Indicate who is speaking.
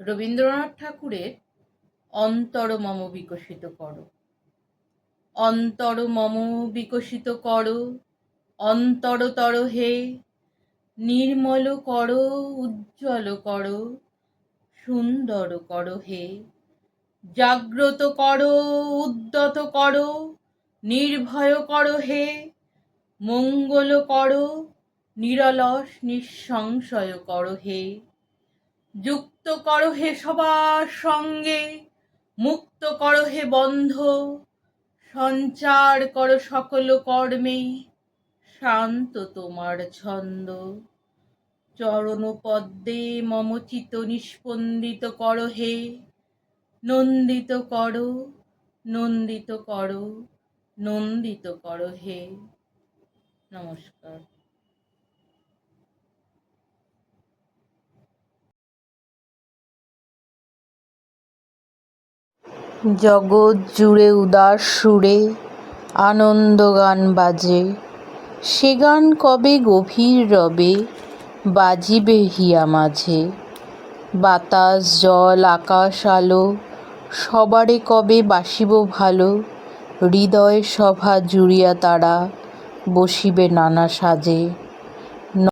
Speaker 1: রবীন্দ্রনাথ ঠাকুরের অন্তর মম বিকশিত করো। অন্তর মম বিকশিত করো, অন্তরতর হে, নির্মল করো, উজ্জ্বল করো, সুন্দর করো হে, জাগ্রত করো, উদ্যত করো, নির্ভয় করো হে, মঙ্গল করো, নিরলস নিঃসংশয় করো হে। যুক্ত কর হে সবার সঙ্গে, মুক্ত করো হে বন্ধ, সঞ্চার করো সকল কর্মে, শান্ত তোমার ছন্দ। চরণ পদ্মে মম চিত নিস্পন্দিত করো হে, নন্দিত কর নন্দিত কর নন্দিত কর হে। নমস্কার। জগৎ জুড়ে উদাস সুরে আনন্দ গান বাজে। সে গান কবে গভীর রবে, বাজিবে হিয়া মাঝে। বাতাস, জল, আকাশ, আলো, সবারে কবে বাসিব ভালো, হৃদয় সভা জুড়িয়া তারা বসিবে নানা সাজে।